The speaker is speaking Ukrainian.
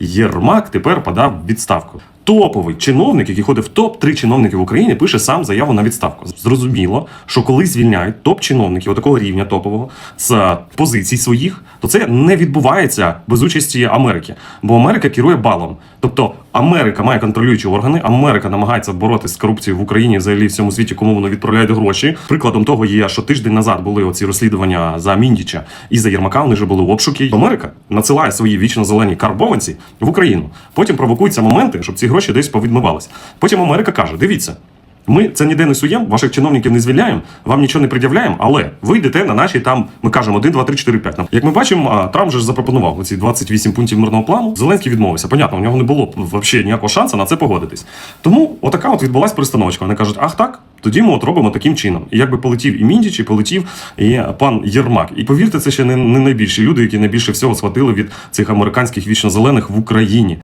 Єрмак тепер подав відставку. Топовий чиновник, який ходить в топ 3 чиновників в Україні, пише сам заяву на відставку. Зрозуміло, що коли звільняють топ-чиновників такого рівня топового з позицій своїх, то це не відбувається без участі Америки. Бо Америка керує балом. Тобто Америка має контролюючі органи, Америка намагається боротися з корупцією в Україні, взагалі в всьому світі, кому вони відправляють гроші. Прикладом того є, що тиждень назад були оці розслідування за Міндіча і за Єрмака. Вони вже були обшуки. Америка надсилає свої вічно зелені карбованці в Україну. Потім провокуються моменти, щоб ці гроші десь повідмивалися. Потім Америка каже: дивіться. Ми це ніде не суємо, ваших чиновників не звільняємо, вам нічого не пред'являємо, але ви йдете на наші там, ми кажемо 1, 2, 3, 4, 5. Як ми бачимо, Трамп же ж запропонував оці 28 пунктів мирного плану. Зеленський відмовився. Понятно, у нього не було взагалі ніякого шансу на це погодитись. Тому отака от відбулась перестановочка. Вони кажуть, ах так, тоді ми от робимо таким чином. І якби полетів і Міндіч, і полетів і пан Єрмак. І повірте, це ще не, найбільші люди, які найбільше всього схватили від цих американських вічно зелених в Україні.